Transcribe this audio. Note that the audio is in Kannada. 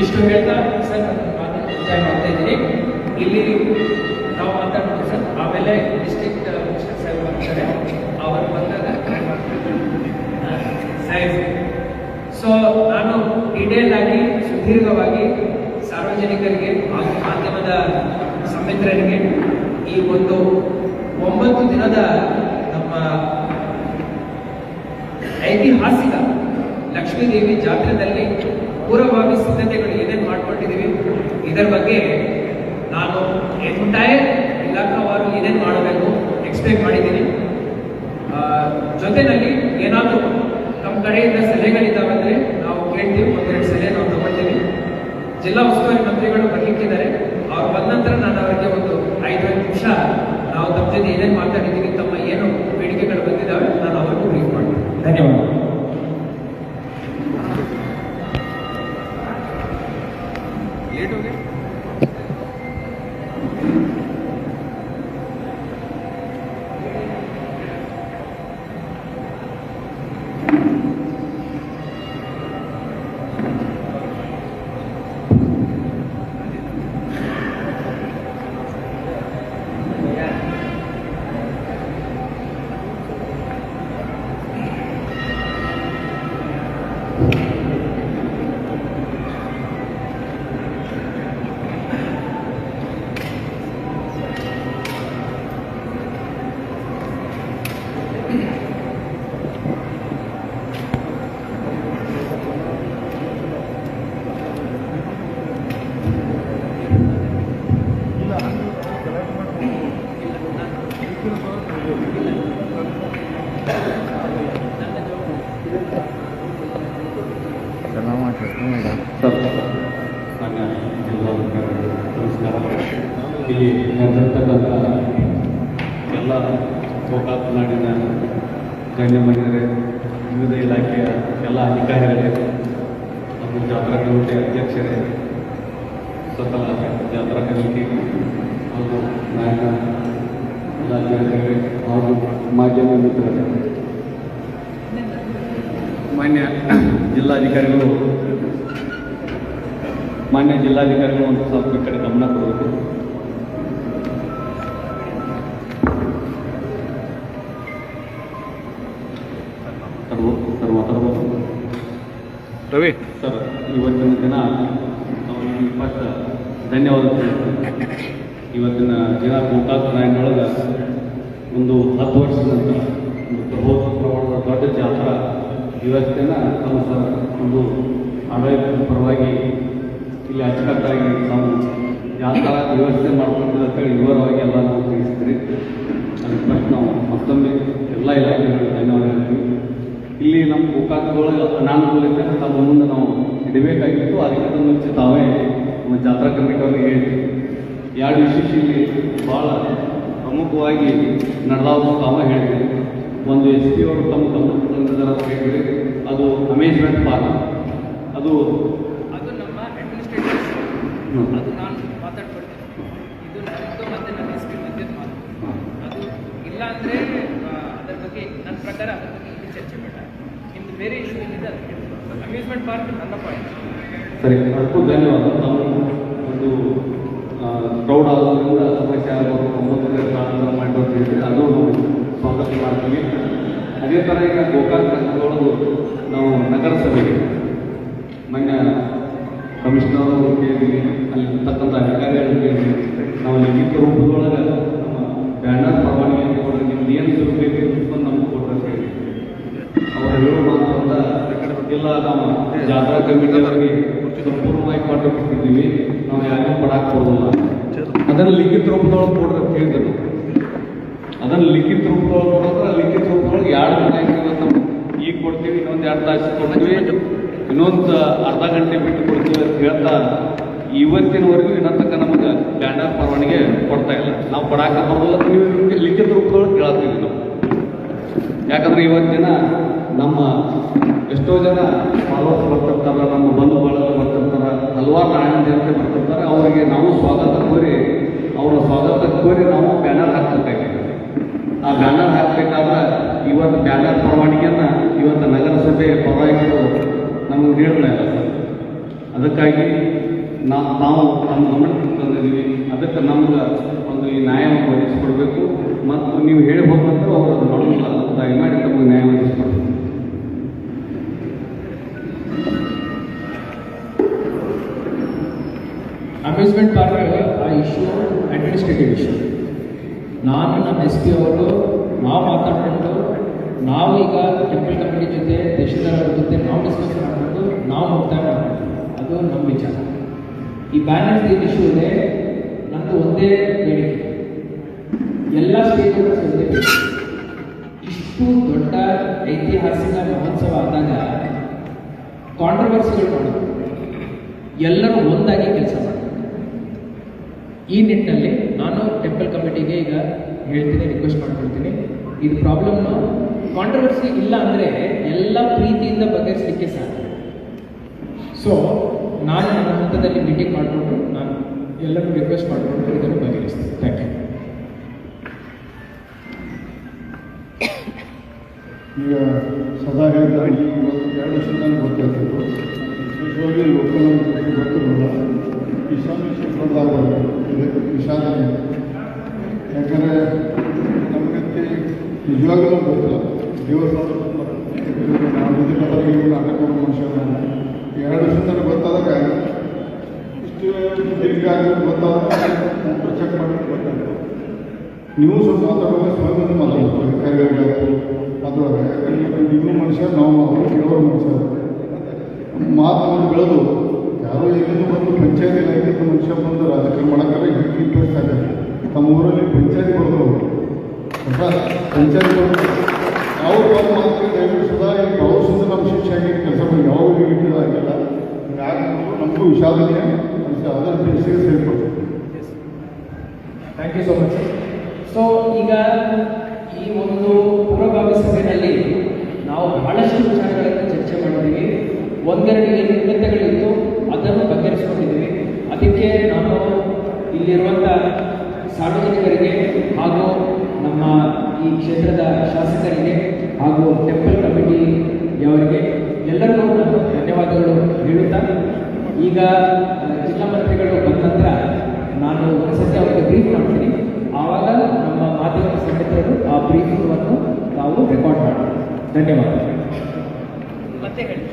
ಇಷ್ಟು ಹೇಳ್ತಾ ಸರ್ ಮಾಡ್ತಾ ಇದ್ದೀನಿ. ಇಲ್ಲಿ ನಾವು ಮಾತಾಡ್ತೀವಿ ಸರ್. ಆಮೇಲೆ ಡಿಸ್ಟ್ರಿಕ್ಟ್ ಮಿನಿಸ್ಟರ್ ಸರ್ ಬರ್ತಾರೆ. ಅವರು ಬಂದಾಗ ಸರಿ. ಸೊ ನಾನು ಡೀಟೇಲ್ ಆಗಿ, ಸುದೀರ್ಘವಾಗಿ ಸಾರ್ವಜನಿಕರಿಗೆ ಹಾಗೂ ಮಾಧ್ಯಮದ ಸಮಿತ್ರರಿಗೆ ಈ ಒಂದು ಒಂಬತ್ತು ದಿನದ ನಮ್ಮ ಐತಿಹಾಸಿಕ ಲಕ್ಷ್ಮೀದೇವಿ ಜಾತ್ರೆಯಲ್ಲಿ ಪೂರ್ವಭಾವಿ ಸಿದ್ಧತೆಗಳು ಏನೇನು ಮಾಡ್ಕೊಂಡಿದ್ದೀವಿ ಇದರ ಬಗ್ಗೆ ನಾನು ಎಂಟೈರ್ ಇಲಾಖಾವಾರು ಏನೇನು ಮಾಡಬೇಕು ಎಕ್ಸ್ಪ್ಲೇನ್ ಮಾಡಿದ್ದೀನಿ. ಜೊತೆಯಲ್ಲಿ ಏನಾದರೂ ನಮ್ಮ ಕಡೆಯಿಂದ ಸಲಹೆಗಳಿದ್ದಾವಂದರೆ ನಾವು ಕೇಳ್ತೀವಿ, ಒಂದೆರಡು ಸಲಹೆ ನಾವು ತಗೊಳ್ತೀವಿ. ಜಿಲ್ಲಾ ಉಸ್ತುವಾರಿ ಮಂತ್ರಿಗಳು ಬರಲಿಕ್ಕಿದ್ದಾರೆ. ಅವ್ರು ಬಂದ ನಂತರ ನಾನು ಅವರಿಗೆ ಒಂದು ಐದು ನಿಮಿಷ ನಾವು ತಮ್ಮ ಜೊತೆ ಏನೇನು ಮಾತಾಡಿದ್ದೀವಿ ಗಣ್ಯಮಾನ್ಯರೇ ವಿವಿಧ ಇಲಾಖೆಯ ಎಲ್ಲ ಅಧಿಕಾರಿಗಳೇ, ನಮ್ಮ ಜಾತ್ರಾ ಕಮಿಟಿ ಅಧ್ಯಕ್ಷರೇ, ಸಕಲ ಜಾತ್ರಾ ಕಮಿಟಿ ಹಾಗೂ ನಾಯಕ ಹಾಗೂ ಮಾಧ್ಯಮ ಮಿತ್ರರೇ ಮಾನ್ಯ ಜಿಲ್ಲಾಧಿಕಾರಿಗಳು ಮಾನ್ಯ ಜಿಲ್ಲಾಧಿಕಾರಿಗಳು ಒಂದು ಸ್ವಲ್ಪ ಕಡೆ ಗಮನ ಕೊಡಬೇಕು. ತರ್ಬೋದು ಸರ್ ಮಾತಾಡ್ಬೋದು ರವಿ. ಸರ್ ಇವತ್ತಿನ ದಿನ ಅವರಿಗೆ ಫಸ್ಟ್ ಧನ್ಯವಾದ ಇವತ್ತಿನ ದಿನ ಗೋಕಾಕ್ ನಾಯನೊಳಗೆ ಒಂದು ಹತ್ತು ವರ್ಷದ ನಂತರ ಒಂದು ಬೃಹತ್ ಪ್ರಮಾಣದ ದೊಡ್ಡ ಜಾತ್ರಾ ವ್ಯವಸ್ಥೆನ ನಮ್ಮ ಸರ್ ಒಂದು ಆಡಳಿತದ ಪರವಾಗಿ ಇಲ್ಲಿ ಅಚ್ಚುಕಟ್ಟಾಗಿ ನಾವು ಜಾತ್ರಾ ವ್ಯವಸ್ಥೆ ಮಾಡ್ಕೊಂಡಿದ್ದು ಅಂತೇಳಿ ವಿವರವಾಗಿ ಎಲ್ಲ ನಾವು ತಿಳಿಸಿದ್ರಿ ಅದಕ್ಕೆ ಫಸ್ಟ್ ನಾವು ಮತ್ತೊಮ್ಮೆ ಎಲ್ಲ ಇಲಾಖೆಗಳಿಗೆ ಧನ್ಯವಾದ ಹೇಳ್ತೀವಿ ಗೋಕಾಕದೊಳಗೆ ಅನಾನುಕೂಲ ಇರ್ತಕ್ಕಂಥ ಮುಂದೆ ನಾವು ಇಡಬೇಕಾಗಿತ್ತು ಅದಕ್ಕೆ ಮುಂಚೆ ತಾವೇ ನಮ್ಮ ಜಾತ್ರಾ ಕಮಿಟಿ ಹೇಳಿ ಎರಡು ವಿಶೇಷ ಇಲ್ಲಿ ಭಾಳ ಪ್ರಮುಖವಾಗಿ ನಡೆದಾವು ತಾವೇ ಹೇಳಿದ್ವಿ ಒಂದು ಎಸ್ ಪಿ ಅವರು ತಮ್ಮ ತಮ್ಮ ಹೇಳಿದ್ರಿ. ಅದು ಅಮೇಜ್ಮೆಂಟ್ ಪಾರ್ಕ್ ಅದು ಅದು ನಮ್ಮ. ಅದು ನಾನು ಮಾತಾಡ್ಕೊಳ್ತೀನಿ. ಇದು ನಮ್ಮದು ಮತ್ತೆ ನನ್ನ ಎಸ್ ಪಿ ಮಧ್ಯದ ಮಾತು. ಅದು ಇಲ್ಲ ಅಂದರೆ ಅದರ ಬಗ್ಗೆ ನನ್ನ ಪ್ರಕಾರ ಅದರ ಬಗ್ಗೆ ಚರ್ಚೆ ಬೇಡ. ಬೇರೆ ಅಮ್ಯೂಸ್ಮೆಂಟ್ ಪಾರ್ಕ್ ನನ್ನ ಪಾಯಿಂಟ್ ಸರಿ ಅದಕ್ಕೂ ಧನ್ಯವಾದ. ತಾವು ಒಂದು ಕ್ರೌಡ್ ಆಗೋದ್ರಿಂದ ಸಮಸ್ಯೆ ಆಗೋದು ಪ್ರಾರಂಭ ಮಾಡಿರೋದು ಹೇಳಿದ್ರೆ ಅದು ನಾವು ಸ್ವಾಗತ ಮಾಡ್ತೀವಿ. ಅದೇ ಥರ ಈಗ ಗೋಕಾಕ್ ನಗರದೊಳಗೂ ನಾವು ನಗರಸಭೆಗೆ ಮೊನ್ನೆ ಕಮಿಷನರ್ ಅವರು ಕೇಳಿದ್ವಿ, ಅಲ್ಲಿ ಇರ್ತಕ್ಕಂಥ ಅಧಿಕಾರಿಗಳು ಕೇಳಿದ್ವಿ. ನಾವು ಲಿಖಿತ ರೂಪದೊಳಗೆ ನಮ್ಮ ಬ್ಯಾನರ್ ಪರವಾನಗಿ ಅಂತ ಕೊಡೋದಕ್ಕೆ ಸಿಗಬೇಕು ಅಂತ ನಮ್ಗೆ ಕೊಡ್ರಿ ಅಂತ ಹೇಳಿದ್ವಿ ಅವರು ಹೇಳೋ ಮಾತು ಅಂತ ಇಲ್ಲ ನಮ್ಮ ಜಾತ್ರಾ ಕಮಿಟಿಯವರಿಗೆ ಸಂಪೂರ್ಣವಾಗಿ ಬಿಟ್ಟಿದ್ದೀವಿ ನಾವು ಯಾರಿಗೂ ಪಡಾಕ್ ಬರೋದಿಲ್ಲ ಅದನ್ನು ಲಿಖಿತ ರೂಪದೊಳಗೆ ಕೊಡ್ರಿ ಅಂತ ಹೇಳಿದ್ರು. ಅದನ್ನು ಲಿಖಿತ ರೂಪದೊಳಗೆ ಕೊಡೋದ್ರೆ ಲಿಖಿತ ರೂಪದೊಳಗೆ ಎರಡು ಇವತ್ತು ಈಗ ಕೊಡ್ತೀವಿ, ಇನ್ನೊಂದು ಎರಡು ತಾಸು ಕೊಡ್ತೀವಿ, ಇನ್ನೊಂದು ಅರ್ಧ ಗಂಟೆ ಬಿಟ್ಟು ಕೊಡ್ತೀವಿ ಅಂತ ಹೇಳ್ತಾ ಇವತ್ತಿನವರೆಗೂ ಇನ್ನೂ ತನಕ ನಮಗೆ ಬ್ಯಾನರ್ ಪರವಾನಿಗೆ ಕೊಡ್ತಾ ಇಲ್ಲ. ನಾವು ಪಡಾಕ ಬರೋದಿಲ್ಲ, ನೀವು ಲಿಖಿತ ರೂಪದೊಳಗೆ ಕೇಳತ್ತೀವಿ ನಾವು. ಯಾಕಂದ್ರೆ ಇವತ್ತಿನ ನಮ್ಮ ಎಷ್ಟೋ ಜನ ಫಾಲೋವರ್ಸ್ ಬರ್ತಿರ್ತಾರೆ ನಮ್ಮ ಬಂಧು ಬಳಗ ಬರ್ತಿರ್ತಾರೆ ಹಲವಾರು ನಾಡಿನ ಜನತೆ ಬರ್ತಿರ್ತಾರೆ ಅವರಿಗೆ ನಾವು ಸ್ವಾಗತ ಕೋರಿ, ಅವರ ಸ್ವಾಗತ ಕೋರಿ ನಾವು ಬ್ಯಾನರ್ ಹಾಕಬೇಕಾಗಿದೆ. ಆ ಬ್ಯಾನರ್ ಹಾಕಬೇಕಾದ್ರೆ ಇವತ್ತು ಬ್ಯಾನರ್ ಪರವಾನಿಗೆಯನ್ನು ಇವತ್ತು ನಗರಸಭೆ ಪರವಾಗಿಗಳು ನಮಗೆ ನೀಡಲಿಲ್ಲ ಸರ್. ಅದಕ್ಕಾಗಿ ನಾವು ನಾವು ನಮ್ಮ ಗಮನಕ್ಕೆ ತಂದಿದ್ದೀವಿ. ಅದಕ್ಕೆ ನಮ್ಗೆ ಒಂದು ಈ ನ್ಯಾಯವನ್ನು ಒದಗಿಸ್ಕೊಡ್ಬೇಕು. ಮತ್ತು ನೀವು ಹೇಳಿ ನಂತರ ಅವರು ಮಾಡೋದಿಲ್ಲ ದಯಮಾಡಿ ನಮಗೆ ನ್ಯಾಯ ಅಮ್ಯೂಸ್ಮೆಂಟ್ ಆ ಇಶ್ಯೂ ಅಡ್ಮಿನಿಸ್ಟ್ರೇಟಿವ್ ಇಶ್ಯೂ ನಾನು ನಮ್ಮ ಎಸ್ ಪಿ ಅವರು ನಾವು ಮಾತಾಡ್ಕೊಂಡು, ನಾವು ಈಗ ಟೆಂಪಲ್ ಕಮಿಟಿ ಜೊತೆ ದೇಶದವರ ಜೊತೆ ನಾವು ಡಿಸ್ಕಸ್ ಮಾಡಿಕೊಂಡು, ನಾವು ಮುಕ್ತಾಯ ಮಾಡ್ಕೊಂಡು. ಅದು ನಮ್ಮ ವಿಚಾರ. ಈ ಬ್ಯಾಲೆನ್ಸ್ ಏನು ಇಶ್ಯೂ ಇದೆ, ನಂದು ಒಂದೇ ಬೇಡಿಕೆ. ಎಲ್ಲ ಸ್ಟೇಟ್ ಒಂದೇ ಬೇಡಿಕೆ. ಇಷ್ಟು ದೊಡ್ಡ ಐತಿಹಾಸಿಕ ಮಹೋತ್ಸವ ಆದಾಗ ಕಾಂಟ್ರವರ್ಸಿಗಳು ಮಾಡೋದು ಎಲ್ಲರೂ ಒಂದಾಗಿ ಕೆಲಸ ಮಾಡಬೇಕು ಈ ನಿಟ್ಟಿನಲ್ಲಿ ನಾನು ಟೆಂಪಲ್ ಕಮಿಟಿಗೆ ಈಗ ಹೇಳ್ತೀನಿ ರಿಕ್ವೆಸ್ಟ್ ಮಾಡ್ಕೊಳ್ತೀನಿ. ಇದು ಪ್ರಾಬ್ಲಮ್ನು ಕಾಂಟ್ರವರ್ಸಿ ಇಲ್ಲ ಅಂದರೆ ಎಲ್ಲ ಪ್ರೀತಿಯಿಂದ ಬಗೆಹರಿಸಲಿಕ್ಕೆ ಸಾಧ್ಯ. ಸೊ ನಾನು ನನ್ನ ಹಂತದಲ್ಲಿ ಮೀಟಿಂಗ್ ಮಾಡಿಕೊಂಡು ನಾನು ಎಲ್ಲರೂ ರಿಕ್ವೆಸ್ಟ್ ಮಾಡಿಕೊಂಡು ಇದನ್ನು ಬಗೆಹರಿಸ್ತೀನಿ. ಥ್ಯಾಂಕ್ ಯು ಈಗ ಸದಾ ಒಂದು ಎರಡು ವರ್ಷದಿಂದ ಗೊತ್ತಿರ್ತಿತ್ತು ವಿಶೇಷವಾಗಿ ಒಪ್ಪಂದ ಗೊತ್ತಿರಲಿಲ್ಲ ಈ ಸಮಸ್ಯೆ ದೊಡ್ಡದಾಗ ಇದಕ್ಕೆ ವಿಷಾದನೆ ಯಾಕಂದರೆ ಗೊತ್ತಿಲ್ಲ ಎರಡು ಇಷ್ಟು ಗೊತ್ತಾದಾಗ ಚೆಕ್ ನೀವು ಸ್ವಲ್ಪ ಮಾತಾಡುವಾಗ ಯಾಕಂದ್ರೆ ನೀವು ಮನುಷ್ಯ ನಾವು ಮಾತು ಒಂದು ಬೆಳೆದು ಯಾರೋ ಎಲ್ಲಿಂದ ಬಂದು ಪಂಚಾಯತ್ ಇಲಾಖೆಯಿಂದ ಮನುಷ್ಯ ಬಂದು ರಾಜಕೀಯ ಮಾಡಕ್ಕಾರೆ ಹಿಂಗೆ ತೋರಿಸ್ತಾರೆ ನಮ್ಮ ಊರಲ್ಲಿ ಪಂಚಾಯತ್ ಬರೋದು ಅವರು. ಪಂಚಾಯತ್ ಬರೋದು ಅವ್ರು ಬಂದು ಮಾತ್ರ ದಯವಿಟ್ಟು ಸದಾ ಈ ಪ್ರವಾಸದಿಂದ ನಮ್ಮ ಶಿಕ್ಷೆ ಆಗಿ ಕೆಲಸ ಮಾಡಿ ಯಾವ ನಮಗೂ ಆಗಿಲ್ಲ ಯಾರು ನಮಗೂ ವಿಷಾದನೆ. ಅದರ ಶಿಕ್ಷೆಗೆ ಸೇರ್ಪಡ್ತೀವಿ thank you so much so ಈಗ ಈ ಒಂದು ಪೂರ್ವಭಾವಿ ಸಭೆಯಲ್ಲಿ ನಾವು ಬಹಳಷ್ಟು ವಿಚಾರಗಳನ್ನು ಚರ್ಚೆ ಮಾಡಿದ್ದೀವಿ ಒಂದೆರಡು ಏನು ನ್ಯೂನತೆಗಳಿತ್ತು ಅದನ್ನು ಬಗೆಹರಿಸ್ಕೊಂಡಿದ್ದೀವಿ ಅದಕ್ಕೆ ನಾನು ಇಲ್ಲಿರುವಂಥ ಸಾರ್ವಜನಿಕರಿಗೆ ಹಾಗೂ ನಮ್ಮ ಈ ಕ್ಷೇತ್ರದ ಶಾಸಕರಿಗೆ ಹಾಗೂ ಟೆಂಪಲ್ ಕಮಿಟಿಯವರಿಗೆ ಎಲ್ಲರಿಗೂ ನಾನು ಧನ್ಯವಾದಗಳು ಹೇಳುತ್ತಾ, ಈಗ ಜಿಲ್ಲಾ ಮಂತ್ರಿಗಳು ಬಂದ ನಂತರ ನಾನು ಸದ್ಯ ಅವರಿಗೆ ಬ್ರೀಫ್ ಮಾಡ್ತೀನಿ. ಆವಾಗ ನಮ್ಮ ಮಾಧ್ಯಮ ಸ್ನೇಹಿತರು ಆ ಬ್ರೀಫಿಂಗನ್ನು ನಾವು ರೆಕಾರ್ಡ್ ಮಾಡ್ತೀವಿ ಧನ್ಯವಾದಗಳು. ಮತ್ತೆ ಹೇಳಿ.